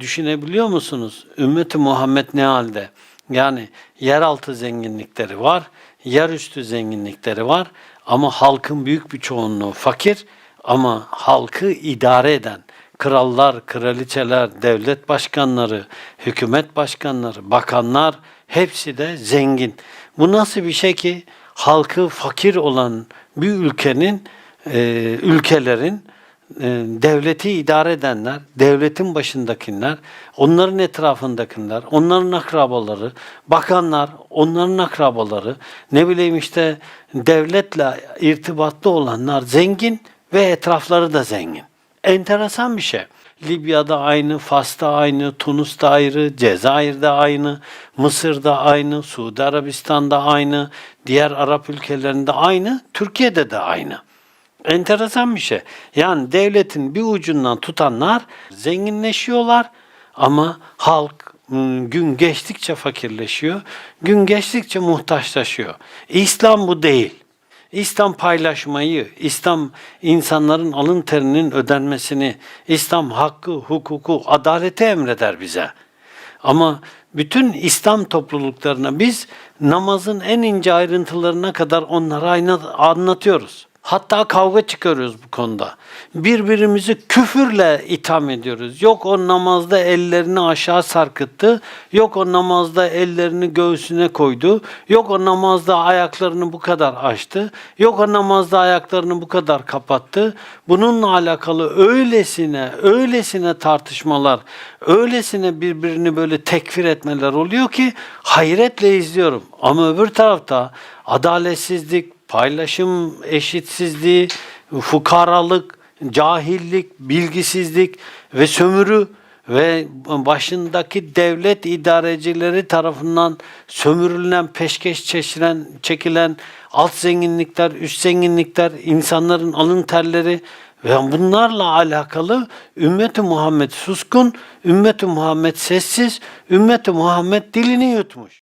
düşünebiliyor musunuz? Ümmeti Muhammed ne halde? Yani yeraltı zenginlikleri var, yerüstü zenginlikleri var ama halkın büyük bir çoğunluğu fakir ama halkı idare eden krallar, kraliçeler, devlet başkanları, hükümet başkanları, bakanlar hepsi de zengin. Bu nasıl bir şey ki halkı fakir olan bir ülkenin, e, ülkelerin devleti idare edenler, devletin başındakiler, onların etrafındakiler, onların akrabaları, bakanlar, onların akrabaları, ne bileyim işte devletle irtibatlı olanlar zengin ve etrafları da zengin. Enteresan bir şey. Libya'da aynı, Fas'ta aynı, Tunus'ta ayrı, Cezayir'de aynı, Mısır'da aynı, Suudi Arabistan'da aynı, diğer Arap ülkelerinde aynı, Türkiye'de de aynı. Enteresan bir şey. Yani devletin bir ucundan tutanlar zenginleşiyorlar ama halk hmm, gün geçtikçe fakirleşiyor, gün geçtikçe muhtaçlaşıyor. İslam bu değil. İslam paylaşmayı, İslam insanların alın terinin ödenmesini, İslam hakkı, hukuku, adaleti emreder bize. Ama bütün İslam topluluklarına biz namazın en ince ayrıntılarına kadar onlara anlatıyoruz. Hatta kavga çıkarıyoruz bu konuda. Birbirimizi küfürle itham ediyoruz. Yok o namazda ellerini aşağı sarkıttı. Yok o namazda ellerini göğsüne koydu. Yok o namazda ayaklarını bu kadar açtı. Yok o namazda ayaklarını bu kadar kapattı. Bununla alakalı öylesine, öylesine tartışmalar, öylesine birbirini böyle tekfir etmeler oluyor ki hayretle izliyorum. Ama öbür tarafta adaletsizlik, paylaşım eşitsizliği, fukaralık, cahillik, bilgisizlik ve sömürü ve başındaki devlet idarecileri tarafından sömürülen, peşkeş çekilen, çekilen alt zenginlikler, üst zenginlikler, insanların alın terleri ve bunlarla alakalı ümmeti Muhammed suskun, ümmeti Muhammed sessiz, ümmeti Muhammed dilini yutmuş.